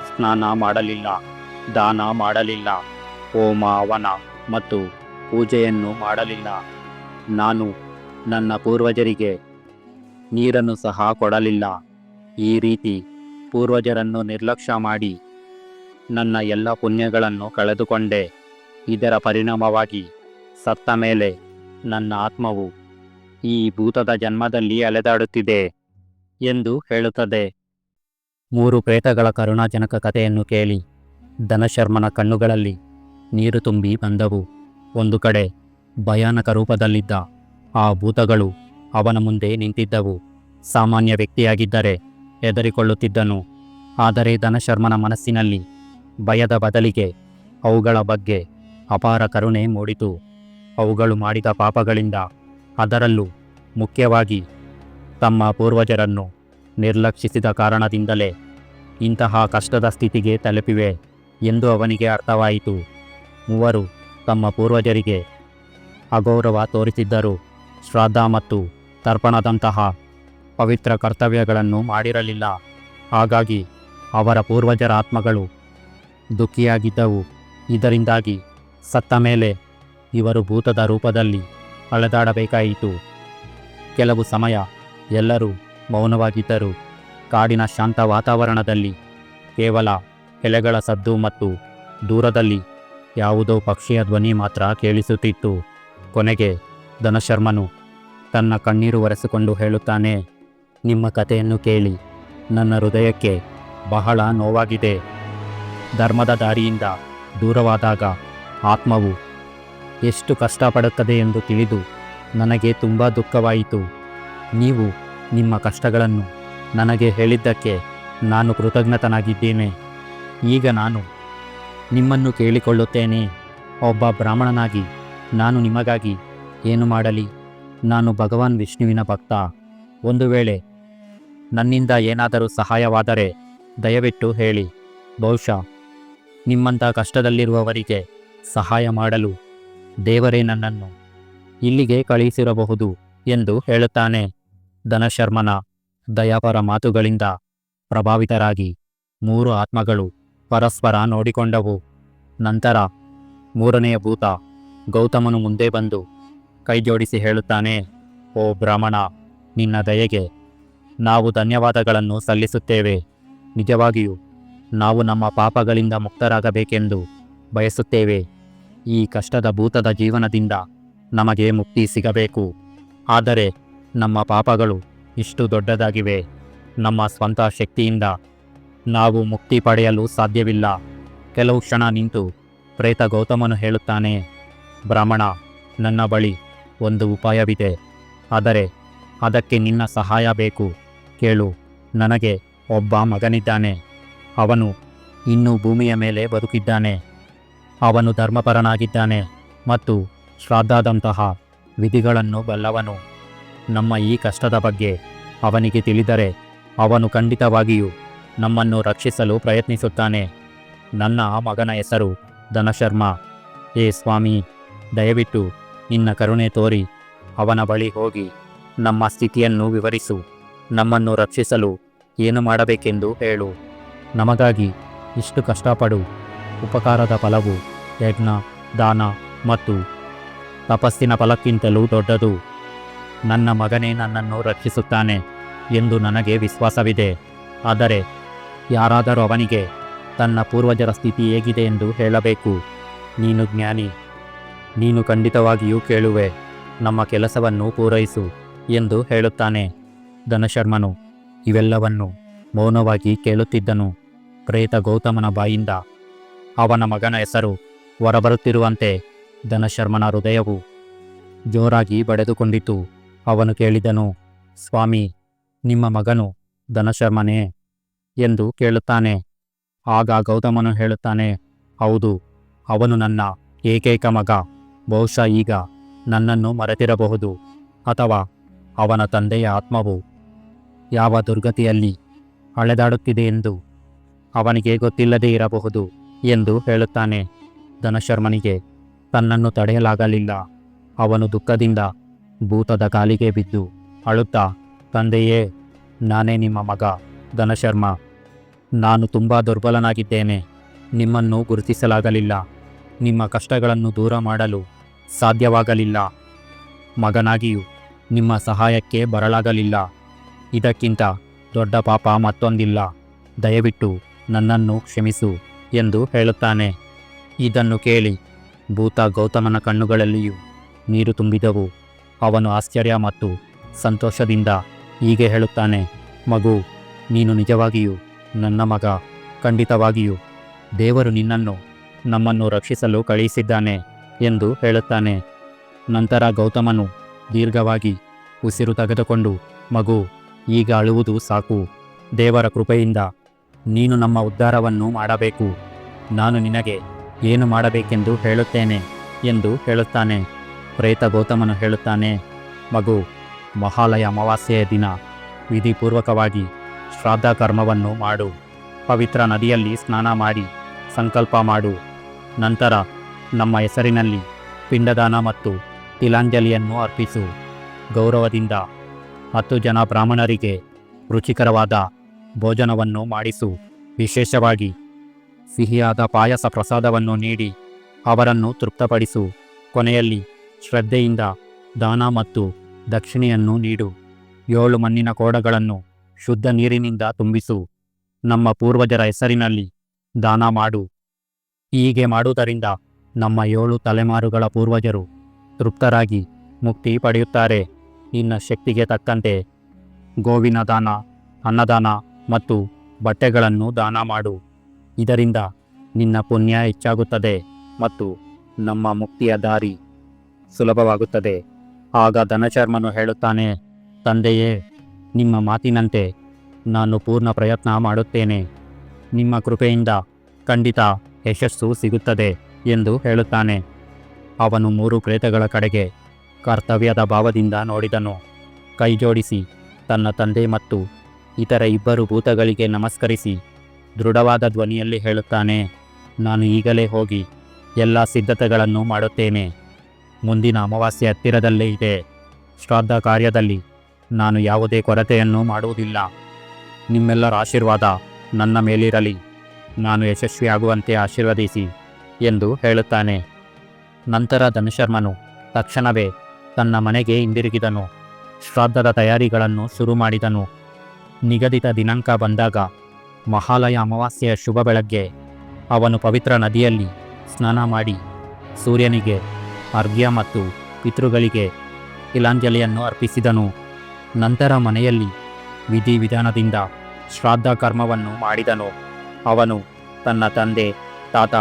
ಸ್ನಾನ ಮಾಡಲಿಲ್ಲ. ದಾನ ಮಾಡಲಿಲ್ಲ. ಹೋಮ ಹವನ ಮತ್ತು ಪೂಜೆಯನ್ನು ಮಾಡಲಿಲ್ಲ. ನಾನು ನನ್ನ ಪೂರ್ವಜರಿಗೆ ನೀರನ್ನು ಸಹ ಕೊಡಲಿಲ್ಲ. ಈ ರೀತಿ ಪೂರ್ವಜರನ್ನು ನಿರ್ಲಕ್ಷ್ಯ ಮಾಡಿ ನನ್ನ ಎಲ್ಲ ಪುಣ್ಯಗಳನ್ನು ಕಳೆದುಕೊಂಡೆ. ಇದರ ಪರಿಣಾಮವಾಗಿ ಸತ್ತ ಮೇಲೆ ನನ್ನ ಆತ್ಮವು ಈ ಭೂತದ ಜನ್ಮದಲ್ಲಿ ಅಲೆದಾಡುತ್ತಿದೆ ಎಂದು ಹೇಳುತ್ತದೆ. ಮೂರು ಪ್ರೇತಗಳ ಕರುಣಾಜನಕ ಕಥೆಯನ್ನು ಕೇಳಿ. ಧನಶರ್ಮನ ಕಣ್ಣುಗಳಲ್ಲಿ ನೀರು ತುಂಬಿ ಬಂದವು. ಒಂದು ಕಡೆ ಭಯಾನಕ ರೂಪದಲ್ಲಿದ್ದ ಆ ಭೂತಗಳು ಅವನ ಮುಂದೆ ನಿಂತಿದ್ದವು. ಸಾಮಾನ್ಯ ವ್ಯಕ್ತಿಯಾಗಿದ್ದರೆ ಹೆದರಿಕೊಳ್ಳುತ್ತಿದ್ದನು. ಆದರೆ ಧನಶರ್ಮನ ಮನಸ್ಸಿನಲ್ಲಿ ಭಯದ ಬದಲಿಗೆ ಅವುಗಳ ಬಗ್ಗೆ ಅಪಾರ ಕರುಣೆ ಮೂಡಿತು. ಅವುಗಳು ಮಾಡಿದ ಪಾಪಗಳಿಂದ ಅದರಲ್ಲೂ ಮುಖ್ಯವಾಗಿ ತಮ್ಮ ಪೂರ್ವಜರನ್ನು ನಿರ್ಲಕ್ಷಿಸಿದ ಕಾರಣದಿಂದಲೇ ಇಂತಹ ಕಷ್ಟದ ಸ್ಥಿತಿಗೆ ತಲುಪಿವೆ. ಎಂದು ಅವನಿಗೆ ಅರ್ಥವಾಯಿತು. ಮೂವರು ತಮ್ಮ ಪೂರ್ವಜರಿಗೆ ಅಗೌರವ ತೋರಿಸಿದ್ದರು. ಶ್ರಾದ್ದ ಮತ್ತು ತರ್ಪಣದಂತಹ ಪವಿತ್ರ ಕರ್ತವ್ಯಗಳನ್ನು ಮಾಡಿರಲಿಲ್ಲ. ಹಾಗಾಗಿ ಅವರ ಪೂರ್ವಜರ ಆತ್ಮಗಳು ದುಃಖಿಯಾಗಿದ್ದವು. ಇದರಿಂದಾಗಿ ಸತ್ತ ಮೇಲೆ ಇವರು ಭೂತದ ರೂಪದಲ್ಲಿ ಅಳೆದಾಡಬೇಕಾಯಿತು ಕೆಲವು ಸಮಯ ಎಲ್ಲರೂ ಮೌನವಾಗಿದ್ದರು. ಕಾಡಿನ ಶಾಂತ ವಾತಾವರಣದಲ್ಲಿ ಕೇವಲ ಎಲೆಗಳ ಸದ್ದು ಮತ್ತು ದೂರದಲ್ಲಿ ಯಾವುದೋ ಪಕ್ಷಿಯ ಧ್ವನಿ ಮಾತ್ರ ಕೇಳಿಸುತ್ತಿತ್ತು. ಕೊನೆಗೆ ಧನಶರ್ಮನು ತನ್ನ ಕಣ್ಣೀರು ಒರೆಸಿಕೊಂಡು ಹೇಳುತ್ತಾನೆ, ನಿಮ್ಮ ಕಥೆಯನ್ನು ಕೇಳಿ, ನನ್ನ ಹೃದಯಕ್ಕೆ ಬಹಳ ನೋವಾಗಿದೆ. ಧರ್ಮದ ದಾರಿಯಿಂದ ದೂರವಾದಾಗ ಆತ್ಮವು ಎಷ್ಟು ಕಷ್ಟಪಡುತ್ತದೆ ಎಂದು ತಿಳಿದು ನನಗೆ ತುಂಬ ದುಃಖವಾಯಿತು. ನೀವು ನಿಮ್ಮ ಕಷ್ಟಗಳನ್ನು ನನಗೆ ಹೇಳಿದ್ದಕ್ಕೆ ನಾನು ಕೃತಜ್ಞತನಾಗಿದ್ದೇನೆ. ಈಗ ನಾನು ನಿಮ್ಮನ್ನು ಕೇಳಿಕೊಳ್ಳುತ್ತೇನೆ. ಒಬ್ಬ ಬ್ರಾಹ್ಮಣನಾಗಿ ನಾನು ನಿಮಗಾಗಿ ಏನು ಮಾಡಲಿ? ನಾನು ಭಗವಾನ್ ವಿಷ್ಣುವಿನ ಭಕ್ತ. ಒಂದು ವೇಳೆ ನನ್ನಿಂದ ಏನಾದರೂ ಸಹಾಯವಾದರೆ ದಯವಿಟ್ಟು ಹೇಳಿ. ಬಹುಶಃ ನಿಮ್ಮಂಥ ಕಷ್ಟದಲ್ಲಿರುವವರಿಗೆ ಸಹಾಯ ಮಾಡಲು ದೇವರೇ ನನ್ನನ್ನು ಇಲ್ಲಿಗೆ ಕಳುಹಿಸಿರಬಹುದು ಎಂದು ಹೇಳುತ್ತಾನೆ. ಧನಶರ್ಮನ ದಯಾಪರ ಮಾತುಗಳಿಂದ ಪ್ರಭಾವಿತರಾಗಿ ಮೂರು ಆತ್ಮಗಳು ಪರಸ್ಪರ ನೋಡಿಕೊಂಡವು. ನಂತರ ಮೂರನೆಯ ಭೂತ ಗೌತಮನು ಮುಂದೆ ಬಂದು ಕೈಜೋಡಿಸಿ ಹೇಳುತ್ತಾನೆ, ಓ ಬ್ರಾಹ್ಮಣ, ನಿನ್ನ ದಯೆಗೆ ನಾವು ಧನ್ಯವಾದಗಳನ್ನು ಸಲ್ಲಿಸುತ್ತೇವೆ. ನಿಜವಾಗಿಯೂ ನಾವು ನಮ್ಮ ಪಾಪಗಳಿಂದ ಮುಕ್ತರಾಗಬೇಕೆಂದು ಬಯಸುತ್ತೇವೆ. ಈ ಕಷ್ಟದ ಭೂತದ ಜೀವನದಿಂದ ನಮಗೆ ಮುಕ್ತಿ ಸಿಗಬೇಕು. ಆದರೆ ನಮ್ಮ ಪಾಪಗಳು ಇಷ್ಟು ದೊಡ್ಡದಾಗಿವೆ. ನಮ್ಮ ಸ್ವಂತ ಶಕ್ತಿಯಿಂದ ನಾವು ಮುಕ್ತಿ ಪಡೆಯಲು ಸಾಧ್ಯವಿಲ್ಲ. ಕೆಲವು ಕ್ಷಣ ನಿಂತು ಪ್ರೇತ ಗೌತಮನು ಹೇಳುತ್ತಾನೆ, ಬ್ರಾಹ್ಮಣ, ನನ್ನ ಬಳಿ ಒಂದು ಉಪಾಯವಿದೆ. ಆದರೆ ಅದಕ್ಕೆ ನಿನ್ನ ಸಹಾಯ ಬೇಕು. ಕೇಳು, ನನಗೆ ಒಬ್ಬ ಮಗನಿದ್ದಾನೆ. ಅವನು ಇನ್ನೂ ಭೂಮಿಯ ಮೇಲೆ ಬದುಕಿದ್ದಾನೆ. ಅವನು ಧರ್ಮಪರನಾಗಿದ್ದಾನೆ ಮತ್ತು ಶ್ರಾದ್ದಾದಂತಹ ವಿಧಿಗಳನ್ನು ಬಲ್ಲವನು. ನಮ್ಮ ಈ ಕಷ್ಟದ ಬಗ್ಗೆ ಅವನಿಗೆ ತಿಳಿದರೆ ಅವನು ಖಂಡಿತವಾಗಿಯೂ ನಮ್ಮನ್ನು ರಕ್ಷಿಸಲು ಪ್ರಯತ್ನಿಸುತ್ತಾನೆ. ನನ್ನ ಆ ಮಗನ ಹೆಸರು ಧನಶರ್ಮ. ಏ ಸ್ವಾಮಿ, ದಯವಿಟ್ಟು ನಿನ್ನ ಕರುಣೆ ತೋರಿ, ಅವನ ಬಳಿ ಹೋಗಿ ನಮ್ಮ ಸ್ಥಿತಿಯನ್ನು ವಿವರಿಸು, ನಮ್ಮನ್ನು ರಕ್ಷಿಸಲು ಏನು ಮಾಡಬೇಕೆಂದು ಹೇಳು. ನಮಗಾಗಿ ಇಷ್ಟು ಕಷ್ಟಪಡು, ಉಪಕಾರದ ಫಲವು ಯಜ್ಞ, ದಾನ ಮತ್ತು ತಪಸ್ಸಿನ ಫಲಕ್ಕಿಂತಲೂ ದೊಡ್ಡದು. ನನ್ನ ಮಗನೇ ನನ್ನನ್ನು ರಕ್ಷಿಸುತ್ತಾನೆ ಎಂದು ನನಗೆ ವಿಶ್ವಾಸವಿದೆ. ಆದರೆ ಯಾರಾದರೂ ಅವನಿಗೆ, ತನ್ನ ಪೂರ್ವಜರ ಸ್ಥಿತಿ ಹೇಗಿದೆ ಎಂದು ಹೇಳಬೇಕು. ನೀನು ಜ್ಞಾನಿ. ನೀನು ಖಂಡಿತವಾಗಿಯೂ ಕೇಳುವೆ. ನಮ್ಮ ಕೆಲಸವನ್ನು ಪೂರೈಸು, ಎಂದು ಹೇಳುತ್ತಾನೆ ಧನಶರ್ಮನು. ಇವೆಲ್ಲವನ್ನು ಮೌನವಾಗಿ ಕೇಳುತ್ತಿದ್ದನು ಪ್ರೇತ ಗೌತಮನ ಬಾಯಿಂದ. ಅವನ ಮಗನ ಹೆಸರು ಹೊರಬರುತ್ತಿರುವಂತೆ ಧನಶರ್ಮನ ಹೃದಯವು ಜೋರಾಗಿ ಬಡೆದುಕೊಂಡಿತು. ಅವನು ಕೇಳಿದನು, ಸ್ವಾಮಿ, ನಿಮ್ಮ ಮಗನು ಧನಶರ್ಮನೇ. ಎಂದು ಕೇಳುತ್ತಾನೆ. ಆಗ ಗೌತಮನು ಹೇಳುತ್ತಾನೆ, ಹೌದು, ಅವನು ನನ್ನ ಏಕೈಕ ಮಗ, ಬಹುಶಃ ಈಗ ನನ್ನನ್ನು ಮರೆತಿರಬಹುದು, ಅಥವಾ ಅವನ ತಂದೆಯ ಆತ್ಮವು ಯಾವ ದುರ್ಗತಿಯಲ್ಲಿ ಅಳೆದಾಡುತ್ತಿದೆ ಎಂದು ಅವನಿಗೆ ಗೊತ್ತಿಲ್ಲದೇ ಇರಬಹುದು ಎಂದು ಹೇಳುತ್ತಾನೆ. ಧನಶರ್ಮನಿಗೆ ತನ್ನನ್ನು ತಡೆಯಲಾಗಲಿಲ್ಲ. ಅವನು ದುಃಖದಿಂದ ಭೂತದ ಕಾಲಿಗೆ ಬಿದ್ದು ಅಳುತ್ತಾ, ತಂದೆಯೇ, ನಾನೇ ನಿಮ್ಮ ಮಗ ಧನಶರ್ಮ ನಾನು ತುಂಬ ದುರ್ಬಲನಾಗಿದ್ದೇನೆ. ನಿಮ್ಮನ್ನು ಗುರುತಿಸಲಾಗಲಿಲ್ಲ. ನಿಮ್ಮ ಕಷ್ಟಗಳನ್ನು ದೂರ ಮಾಡಲು ಸಾಧ್ಯವಾಗಲಿಲ್ಲ. ಮಗನಾಗಿಯೂ ನಿಮ್ಮ ಸಹಾಯಕ್ಕೆ ಬರಲಾಗಲಿಲ್ಲ. ಇದಕ್ಕಿಂತ ದೊಡ್ಡ ಪಾಪ ಮತ್ತೊಂದಿಲ್ಲ. ದಯವಿಟ್ಟು ನನ್ನನ್ನು ಕ್ಷಮಿಸು ಎಂದು ಹೇಳುತ್ತಾನೆ. ಇದನ್ನು ಕೇಳಿ ಭೂತ ಗೌತಮನ ಕಣ್ಣುಗಳಲ್ಲಿಯೂ ನೀರು ತುಂಬಿದವು. ಅವನು ಆಶ್ಚರ್ಯ ಮತ್ತು ಸಂತೋಷದಿಂದ ಹೀಗೆ ಹೇಳುತ್ತಾನೆ, ಮಗು, ನೀನು ನಿಜವಾಗಿಯೂ ನನ್ನ ಮಗ, ಖಂಡಿತವಾಗಿಯೂ. ದೇವರು ನಿನ್ನನ್ನು, ನಮ್ಮನ್ನು ರಕ್ಷಿಸಲು ಕಳುಹಿಸಿದ್ದಾನೆ ಎಂದು ಹೇಳುತ್ತಾನೆ. ನಂತರ ಗೌತಮನು ದೀರ್ಘವಾಗಿ ಉಸಿರು ತೆಗೆದುಕೊಂಡು, ಮಗು, ಈಗ ಅಳುವುದು ಸಾಕು. ದೇವರ ಕೃಪೆಯಿಂದ ನೀನು ನಮ್ಮ ಉದ್ಧಾರವನ್ನು ಮಾಡಬೇಕು. ನಾನು ನಿನಗೆ ಏನು ಮಾಡಬೇಕೆಂದು ಹೇಳುತ್ತೇನೆ ಎಂದು ಹೇಳುತ್ತಾನೆ. ಪ್ರೇತ ಗೌತಮನು ಹೇಳುತ್ತಾನೆ, ಮಗು, ಮಹಾಲಯ ಅಮಾವಾಸ್ಯೆಯ ದಿನ ವಿಧಿಪೂರ್ವಕವಾಗಿ ಶ್ರಾದ್ದ ಕರ್ಮವನ್ನು ಮಾಡು. ಪವಿತ್ರ ನದಿಯಲ್ಲಿ ಸ್ನಾನ ಮಾಡಿ, ಸಂಕಲ್ಪ ಮಾಡು. ನಂತರ ನಮ್ಮ ಹೆಸರಿನಲ್ಲಿ ಪಿಂಡದಾನ ಮತ್ತು ತಿಲಾಂಜಲಿಯನ್ನು ಅರ್ಪಿಸು. ಗೌರವದಿಂದ ಹತ್ತು ಜನ ಬ್ರಾಹ್ಮಣರಿಗೆ ರುಚಿಕರವಾದ ಭೋಜನವನ್ನು ಮಾಡಿಸು. ವಿಶೇಷವಾಗಿ ಸಿಹಿಯಾದ ಪಾಯಸ ಪ್ರಸಾದವನ್ನು ನೀಡಿ, ಅವರನ್ನು ತೃಪ್ತಪಡಿಸು. ಕೊನೆಯಲ್ಲಿ ಶ್ರದ್ಧೆಯಿಂದ ದಾನ ಮತ್ತು ದಕ್ಷಿಣೆಯನ್ನು ನೀಡು. ಏಳು ಮಣ್ಣಿನ ಕೋಡಗಳನ್ನು ಶುದ್ಧ ನೀರಿನಿಂದ ತುಂಬಿಸು. ನಮ್ಮ ಪೂರ್ವಜರ ಹೆಸರಿನಲ್ಲಿ ದಾನ ಮಾಡು. ಹೀಗೆ ಮಾಡುವುದರಿಂದ ನಮ್ಮ ಏಳು ತಲೆಮಾರುಗಳ ಪೂರ್ವಜರು ತೃಪ್ತರಾಗಿ ಮುಕ್ತಿ ಪಡೆಯುತ್ತಾರೆ. ನಿನ್ನ ಶಕ್ತಿಗೆ ತಕ್ಕಂತೆ ಗೋವಿನ ದಾನ, ಅನ್ನದಾನ ಮತ್ತು ಬಟ್ಟೆಗಳನ್ನು ದಾನ ಮಾಡು. ಇದರಿಂದ ನಿನ್ನ ಪುಣ್ಯ ಹೆಚ್ಚಾಗುತ್ತದೆ ಮತ್ತು ನಮ್ಮ ಮುಕ್ತಿಯ ದಾರಿ ಸುಲಭವಾಗುತ್ತದೆ. ಆಗ ಧನಚರ್ಮನು ಹೇಳುತ್ತಾನೆ, ತಂದೆಯೇ ನಿಮ್ಮ ಮಾತಿನಂತೆ ನಾನು ಪೂರ್ಣ ಪ್ರಯತ್ನ ಮಾಡುತ್ತೇನೆ. ನಿಮ್ಮ ಕೃಪೆಯಿಂದ ಖಂಡಿತ ಯಶಸ್ಸು ಸಿಗುತ್ತದೆ ಎಂದು ಹೇಳುತ್ತಾನೆ. ಅವನು ಮೂರು ಪ್ರೇತಗಳ ಕಡೆಗೆ ಕರ್ತವ್ಯದ ಭಾವದಿಂದ ನೋಡಿದನು. ಕೈಜೋಡಿಸಿ ತನ್ನ ತಂದೆ ಮತ್ತು ಇತರ ಇಬ್ಬರು ಭೂತಗಳಿಗೆ ನಮಸ್ಕರಿಸಿ, ದೃಢವಾದ ಧ್ವನಿಯಲ್ಲಿ ಹೇಳುತ್ತಾನೆ, ನಾನು ಈಗಲೇ ಹೋಗಿ ಎಲ್ಲ ಸಿದ್ಧತೆಗಳನ್ನು ಮಾಡುತ್ತೇನೆ. ಮುಂದಿನ ಅಮಾವಾಸ್ಯೆ ಹತ್ತಿರದಲ್ಲೇ ಇದೆ. ಶ್ರಾದ್ದ ಕಾರ್ಯದಲ್ಲಿ ನಾನು ಯಾವುದೇ ಕೊರತೆಯನ್ನು ಮಾಡುವುದಿಲ್ಲ. ನಿಮ್ಮೆಲ್ಲರ ಆಶೀರ್ವಾದ ನನ್ನ ಮೇಲಿರಲಿ. ನಾನು ಯಶಸ್ವಿಯಾಗುವಂತೆ ಆಶೀರ್ವದಿಸಿ ಎಂದು ಹೇಳುತ್ತಾನೆ. ನಂತರ ಧನುಶರ್ಮನು ತಕ್ಷಣವೇ ತನ್ನ ಮನೆಗೆ ಹಿಂದಿರುಗಿದನು. ಶ್ರಾದ್ದದ ತಯಾರಿಗಳನ್ನು ಶುರು ಮಾಡಿದನು. ನಿಗದಿತ ದಿನಾಂಕ ಬಂದಾಗ ಮಹಾಲಯ ಅಮಾವಾಸ್ಯೆಯ ಶುಭ ಬೆಳಗ್ಗೆ ಅವನು ಪವಿತ್ರ ನದಿಯಲ್ಲಿ ಸ್ನಾನ ಮಾಡಿ ಸೂರ್ಯನಿಗೆ ಅರ್ಘ್ಯ ಮತ್ತು ಪಿತೃಗಳಿಗೆ ಇಲಾಂಜಲಿಯನ್ನು ಅರ್ಪಿಸಿದನು. ನಂತರ ಮನೆಯಲ್ಲಿ ವಿಧಿವಿಧಾನದಿಂದ ಶ್ರಾದ್ದ ಕರ್ಮವನ್ನು ಮಾಡಿದನು. ಅವನು ತನ್ನ ತಂದೆ, ತಾತ,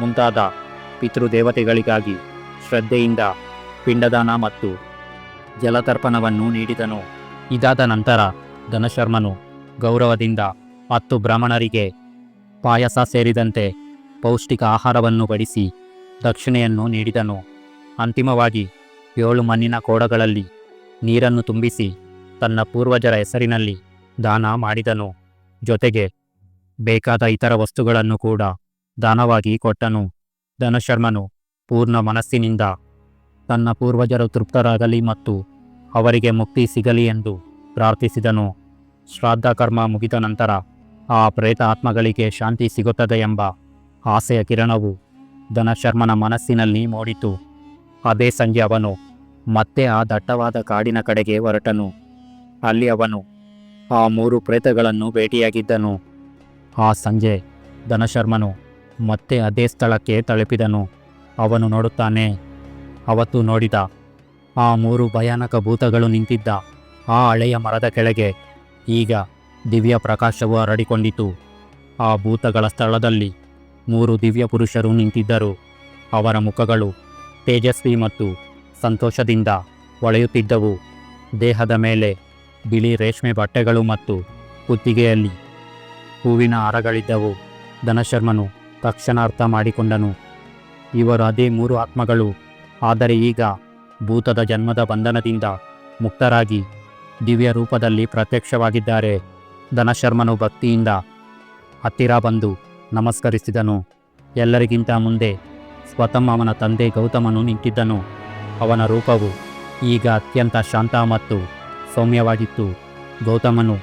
ಮುಂತಾದ ಪಿತೃದೇವತೆಗಳಿಗಾಗಿ ಶ್ರದ್ಧೆಯಿಂದ ಪಿಂಡದಾನ ಮತ್ತು ಜಲತರ್ಪಣವನ್ನು ನೀಡಿದನು. ಇದಾದ ನಂತರ ಧನಶರ್ಮನು ಗೌರವದಿಂದ ಹತ್ತು ಬ್ರಾಹ್ಮಣರಿಗೆ ಪಾಯಸ ಸೇರಿದಂತೆ ಪೌಷ್ಟಿಕ ಆಹಾರವನ್ನು ಬಡಿಸಿ ದಕ್ಷಿಣೆಯನ್ನು ನೀಡಿದನು. ಅಂತಿಮವಾಗಿ ಏಳು ಮಣ್ಣಿನ ಕೋಡಗಳಲ್ಲಿ ನೀರನ್ನು ತುಂಬಿಸಿ ತನ್ನ ಪೂರ್ವಜರ ಹೆಸರಿನಲ್ಲಿ ದಾನ ಮಾಡಿದನು. ಜೊತೆಗೆ ಬೇಕಾದ ಇತರ ವಸ್ತುಗಳನ್ನು ಕೂಡ ದಾನವಾಗಿ ಕೊಟ್ಟನು. ಧನಶರ್ಮನು ಪೂರ್ಣ ಮನಸ್ಸಿನಿಂದ ತನ್ನ ಪೂರ್ವಜರು ತೃಪ್ತರಾಗಲಿ ಮತ್ತು ಅವರಿಗೆ ಮುಕ್ತಿ ಸಿಗಲಿ ಎಂದು ಪ್ರಾರ್ಥಿಸಿದನು. ಶ್ರಾದ್ದ ಕರ್ಮ ಮುಗಿದ ನಂತರ ಆ ಪ್ರೇತ ಆತ್ಮಗಳಿಗೆ ಶಾಂತಿ ಸಿಗುತ್ತದೆ ಎಂಬ ಆಸೆಯ ಕಿರಣವು ಧನಶರ್ಮನ ಮನಸ್ಸಿನಲ್ಲಿ ಮೂಡಿತು. ಅದೇ ಸಂಜೆ ಅವನು ಮತ್ತೆ ಆ ದಟ್ಟವಾದ ಕಾಡಿನ ಕಡೆಗೆ ಹೊರಟನು. ಅಲ್ಲಿ ಅವನು ಆ ಮೂರು ಪ್ರೇತಗಳನ್ನು ಭೇಟಿಯಾಗಿದ್ದನು. ಆ ಸಂಜೆ ಧನಶರ್ಮನು ಮತ್ತೆ ಅದೇ ಸ್ಥಳಕ್ಕೆ ತಲುಪಿದನು. ಅವನು ನೋಡುತ್ತಾನೆ, ಅವತ್ತು ನೋಡಿದ ಆ ಮೂರು ಭಯಾನಕ ಭೂತಗಳು ನಿಂತಿದ್ದ ಆ ಹಳೆಯ ಮರದ ಕೆಳಗೆ ಈಗ ದಿವ್ಯ ಪ್ರಕಾಶವು ಹರಡಿಕೊಂಡಿತು. ಆ ಭೂತಗಳ ಸ್ಥಳದಲ್ಲಿ ಮೂರು ದಿವ್ಯ ಪುರುಷರು ನಿಂತಿದ್ದರು. ಅವರ ಮುಖಗಳು ತೇಜಸ್ವಿ ಮತ್ತು ಸಂತೋಷದಿಂದ ಹೊಳೆಯುತ್ತಿದ್ದವು. ದೇಹದ ಮೇಲೆ ಬಿಳಿ ರೇಷ್ಮೆ ಬಟ್ಟೆಗಳು ಮತ್ತು ಕುತ್ತಿಗೆಯಲ್ಲಿ ಹೂವಿನ ಹಾರಗಳಿದ್ದವು. ಧನಶರ್ಮನು ತಕ್ಷಣ ಅರ್ಥ ಮಾಡಿಕೊಂಡನು. ಇವರು ಅದೇ ಮೂರು ಆತ್ಮಗಳು. ಆದರೆ ಈಗ ಭೂತದ ಜನ್ಮದ ಬಂಧನದಿಂದ ಮುಕ್ತರಾಗಿ ದಿವ್ಯ ರೂಪದಲ್ಲಿ ಪ್ರತ್ಯಕ್ಷವಾಗಿದ್ದಾರೆ. ಧನಶರ್ಮನು ಭಕ್ತಿಯಿಂದ ಹತ್ತಿರ ಬಂದು ನಮಸ್ಕರಿಸಿದನು. ಎಲ್ಲರಿಗಿಂತ ಮುಂದೆ ಸ್ವತಃ ಅವನ ತಂದೆ ಗೌತಮನು ನಿಂತಿದ್ದನು. ಅವನ ರೂಪವು ಈಗ ಅತ್ಯಂತ ಶಾಂತ ಮತ್ತು ಸೌಮ್ಯವಾಗಿತ್ತು. ಗೌತಮನು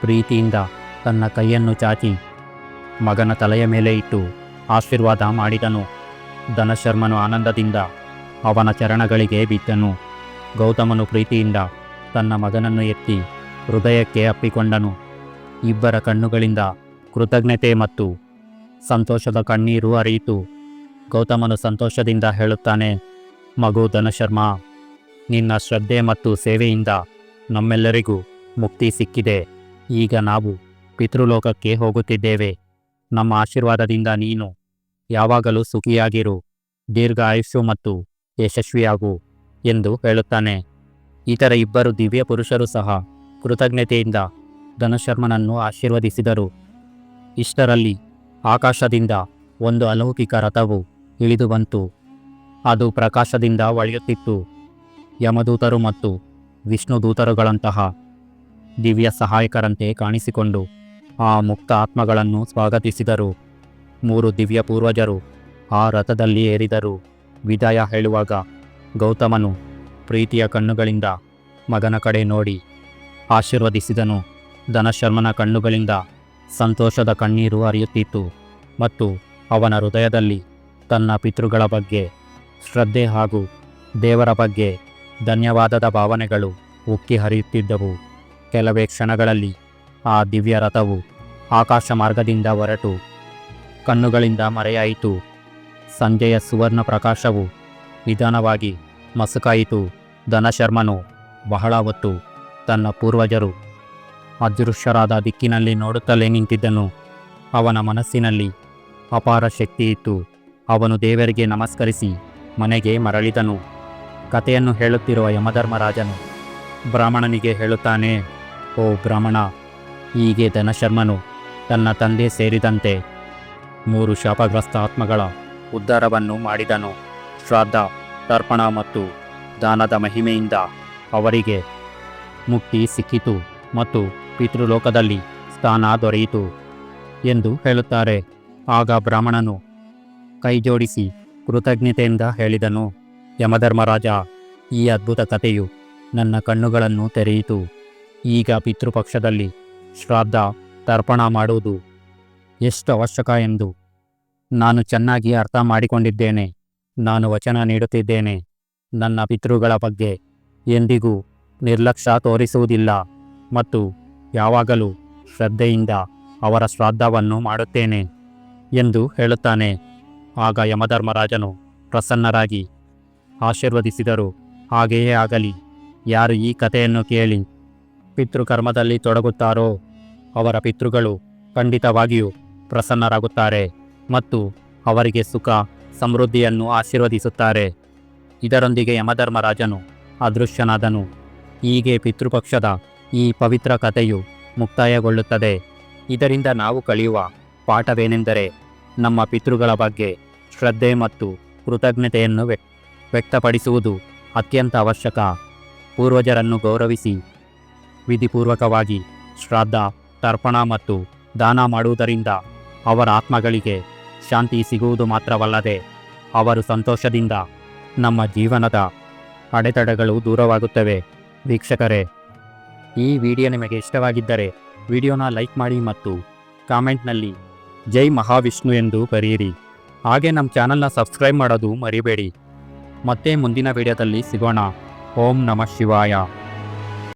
ಪ್ರೀತಿಯಿಂದ ತನ್ನ ಕೈಯನ್ನು ಚಾಚಿ ಮಗನ ತಲೆಯ ಮೇಲೆ ಇಟ್ಟು ಆಶೀರ್ವಾದ ಮಾಡಿದನು. ಧನಶರ್ಮನು ಆನಂದದಿಂದ ಅವನ ಚರಣಗಳಿಗೆ ಬಿದ್ದನು. ಗೌತಮನು ಪ್ರೀತಿಯಿಂದ ತನ್ನ ಮಗನನ್ನು ಎತ್ತಿ ಹೃದಯಕ್ಕೆ ಅಪ್ಪಿಕೊಂಡನು. ಇಬ್ಬರ ಕಣ್ಣುಗಳಿಂದ ಕೃತಜ್ಞತೆ ಮತ್ತು ಸಂತೋಷದ ಕಣ್ಣೀರು ಅರಿಯಿತು ಗೌತಮನು ಸಂತೋಷದಿಂದ ಹೇಳುತ್ತಾನೆ, ಮಗು ಧನಶರ್ಮ, ನಿನ್ನ ಶ್ರದ್ಧೆ ಮತ್ತು ಸೇವೆಯಿಂದ ನಮ್ಮೆಲ್ಲರಿಗೂ ಮುಕ್ತಿ ಸಿಕ್ಕಿದೆ. ಈಗ ನಾವು ಪಿತೃಲೋಕಕ್ಕೆ ಹೋಗುತ್ತಿದ್ದೇವೆ. ನಮ್ಮ ಆಶೀರ್ವಾದದಿಂದ ನೀನು ಯಾವಾಗಲೂ ಸುಖಿಯಾಗಿರು ದೀರ್ಘ ಆಯುಷ್ಯು ಮತ್ತು ಯಶಸ್ವಿಯಾಗು ಎಂದು ಹೇಳುತ್ತಾನೆ. ಇತರ ಇಬ್ಬರು ದಿವ್ಯ ಪುರುಷರು ಸಹ ಕೃತಜ್ಞತೆಯಿಂದ ಧನಶರ್ಮನನ್ನು ಆಶೀರ್ವದಿಸಿದರು. ಇಷ್ಟರಲ್ಲಿ ಆಕಾಶದಿಂದ ಒಂದು ಅಲೌಕಿಕ ರಥವು ಇಳಿದು ಬಂತು. ಅದು ಪ್ರಕಾಶದಿಂದ ಒಳೆಯುತ್ತಿತ್ತು. ಯಮದೂತರು ಮತ್ತು ವಿಷ್ಣುದೂತರುಗಳಂತಹ ದಿವ್ಯ ಸಹಾಯಕರಂತೆ ಕಾಣಿಸಿಕೊಂಡು ಆ ಮುಕ್ತ ಆತ್ಮಗಳನ್ನು ಸ್ವಾಗತಿಸಿದರು. ಮೂರು ದಿವ್ಯ ಪೂರ್ವಜರು ಆ ರಥದಲ್ಲಿ ಏರಿದರು. ವಿದಾಯ ಹೇಳುವಾಗ ಗೌತಮನು ಪ್ರೀತಿಯ ಕಣ್ಣುಗಳಿಂದ ಮಗನ ಕಡೆ ನೋಡಿ ಆಶೀರ್ವದಿಸಿದನು. ಧನಶರ್ಮನ ಕಣ್ಣುಗಳಿಂದ ಸಂತೋಷದ ಕಣ್ಣೀರು ಅರಿಯುತ್ತಿತ್ತು ಮತ್ತು ಅವನ ಹೃದಯದಲ್ಲಿ ತನ್ನ ಪಿತೃಗಳ ಬಗ್ಗೆ ಶ್ರದ್ಧೆ ಹಾಗೂ ದೇವರ ಬಗ್ಗೆ ಧನ್ಯವಾದದ ಭಾವನೆಗಳು ಉಕ್ಕಿ ಹರಿಯುತ್ತಿದ್ದವು. ಕೆಲವೇ ಕ್ಷಣಗಳಲ್ಲಿ ಆ ದಿವ್ಯ ರಥವು ಆಕಾಶ ಮಾರ್ಗದಿಂದ ಹೊರಟು ಕಣ್ಣುಗಳಿಂದ ಮರೆಯಾಯಿತು. ಸಂಜೆಯ ಸುವರ್ಣ ಪ್ರಕಾಶವು ನಿಧಾನವಾಗಿ ಮಸುಕಾಯಿತು. ಧನಶರ್ಮನು ಬಹಳ ಹೊತ್ತು ತನ್ನ ಪೂರ್ವಜರು ಅದೃಶ್ಯರಾದ ದಿಕ್ಕಿನಲ್ಲಿ ನೋಡುತ್ತಲೇ ನಿಂತಿದ್ದನು. ಅವನ ಮನಸ್ಸಿನಲ್ಲಿ ಅಪಾರ ಶಕ್ತಿ ಇತ್ತು ಅವನು ದೇವರಿಗೆ ನಮಸ್ಕರಿಸಿ ಮನೆಗೆ ಮರಳಿದನು. ಕಥೆಯನ್ನು ಹೇಳುತ್ತಿರುವ ಯಮಧರ್ಮರಾಜನು ಬ್ರಾಹ್ಮಣನಿಗೆ ಹೇಳುತ್ತಾನೆ, ಓ ಬ್ರಾಹ್ಮಣ, ಹೀಗೆ ಧನಶರ್ಮನು ತನ್ನ ತಂದೆ ಸೇರಿದಂತೆ ಮೂರು ಶಾಪಗ್ರಸ್ತ ಆತ್ಮಗಳ ಉದ್ಧಾರವನ್ನು ಮಾಡಿದನು. ಶ್ರಾದ್ದ, ತರ್ಪಣ ಮತ್ತು ದಾನದ ಮಹಿಮೆಯಿಂದ ಅವರಿಗೆ ಮುಕ್ತಿ ಸಿಕ್ಕಿತು ಮತ್ತು ಪಿತೃಲೋಕದಲ್ಲಿ ಸ್ಥಾನ ದೊರೆಯಿತು ಎಂದು ಹೇಳುತ್ತಾರೆ. ಆಗ ಬ್ರಾಹ್ಮಣನು ಕೈಜೋಡಿಸಿ ಕೃತಜ್ಞತೆಯಿಂದ ಹೇಳಿದನು. ಯಮಧರ್ಮರಾಜ, ಈ ಅದ್ಭುತ ಕಥೆಯು ನನ್ನ ಕಣ್ಣುಗಳನ್ನು ತೆರೆಯಿತು. ಈಗ ಪಿತೃಪಕ್ಷದಲ್ಲಿ ಶ್ರಾದ್ದ ತರ್ಪಣ ಮಾಡುವುದು ಎಷ್ಟು ಅವಶ್ಯಕ ಎಂದು ನಾನು ಚೆನ್ನಾಗಿ ಅರ್ಥ ಮಾಡಿಕೊಂಡಿದ್ದೇನೆ. ನಾನು ವಚನ ನೀಡುತ್ತಿದ್ದೇನೆ. ನನ್ನ ಪಿತೃಗಳ ಬಗ್ಗೆ ಎಂದಿಗೂ ನಿರ್ಲಕ್ಷ್ಯ ತೋರಿಸುವುದಿಲ್ಲ ಮತ್ತು ಯಾವಾಗಲೂ ಶ್ರದ್ಧೆಯಿಂದ ಅವರ ಶ್ರಾದ್ದವನ್ನು ಮಾಡುತ್ತೇನೆ ಎಂದು ಹೇಳುತ್ತಾನೆ. ಆಗ ಯಮಧರ್ಮರಾಜನು ಪ್ರಸನ್ನರಾಗಿ ಆಶೀರ್ವದಿಸಿದರು. ಹಾಗೆಯೇ ಆಗಲಿ. ಯಾರು ಈ ಕಥೆಯನ್ನು ಕೇಳಿ ಪಿತೃಕರ್ಮದಲ್ಲಿ ತೊಡಗುತ್ತಾರೋ ಅವರ ಪಿತೃಗಳು ಖಂಡಿತವಾಗಿಯೂ ಪ್ರಸನ್ನರಾಗುತ್ತಾರೆ ಮತ್ತು ಅವರಿಗೆ ಸುಖ, ಸಮೃದ್ಧಿಯನ್ನು ಆಶೀರ್ವದಿಸುತ್ತಾರೆ. ಇದರೊಂದಿಗೆ ಯಮಧರ್ಮರಾಜನು ಅದೃಶ್ಯನಾದನು. ಹೀಗೆ ಪಿತೃಪಕ್ಷದ ಈ ಪವಿತ್ರ ಕಥೆಯು ಮುಕ್ತಾಯಗೊಳ್ಳುತ್ತದೆ. ಇದರಿಂದ ನಾವು ಕಲಿಯುವ ಪಾಠವೇನೆಂದರೆ ನಮ್ಮ ಪಿತೃಗಳ ಬಗ್ಗೆ ಶ್ರದ್ಧೆ ಮತ್ತು ಕೃತಜ್ಞತೆಯನ್ನು ವ್ಯಕ್ ವ್ಯಕ್ತಪಡಿಸುವುದು ಅತ್ಯಂತ ಅವಶ್ಯಕ. ಪೂರ್ವಜರನ್ನು ಗೌರವಿಸಿ. ವಿಧಿಪೂರ್ವಕವಾಗಿ ಶ್ರಾದ್ದ, ತರ್ಪಣ ಮತ್ತು ದಾನ ಮಾಡುವುದರಿಂದ ಅವರ ಆತ್ಮಗಳಿಗೆ ಶಾಂತಿ ಸಿಗುವುದು ಮಾತ್ರವಲ್ಲದೆ ಅವರು ಸಂತೋಷದಿಂದ ನಮ್ಮ ಜೀವನದ ಅಡೆತಡೆಗಳು ದೂರವಾಗುತ್ತವೆ. ವೀಕ್ಷಕರೇ, ಈ ವಿಡಿಯೋ ನಿಮಗೆ ಇಷ್ಟವಾಗಿದ್ದರೆ ವಿಡಿಯೋನ ಲೈಕ್ ಮಾಡಿ ಮತ್ತು ಕಾಮೆಂಟ್ನಲ್ಲಿ ಜೈ ಮಹಾವಿಷ್ಣು ಎಂದು ಬರೆಯಿರಿ. ಹಾಗೆ ನಮ್ಮ ಚಾನಲ್ನ ಸಬ್ಸ್ಕ್ರೈಬ್ ಮಾಡೋದು ಮರಿಬೇಡಿ. ಮತ್ತೆ ಮುಂದಿನ ವಿಡಿಯೋದಲ್ಲಿ ಸಿಗೋಣ. ಓಂ ನಮಃ ಶಿವಾಯ.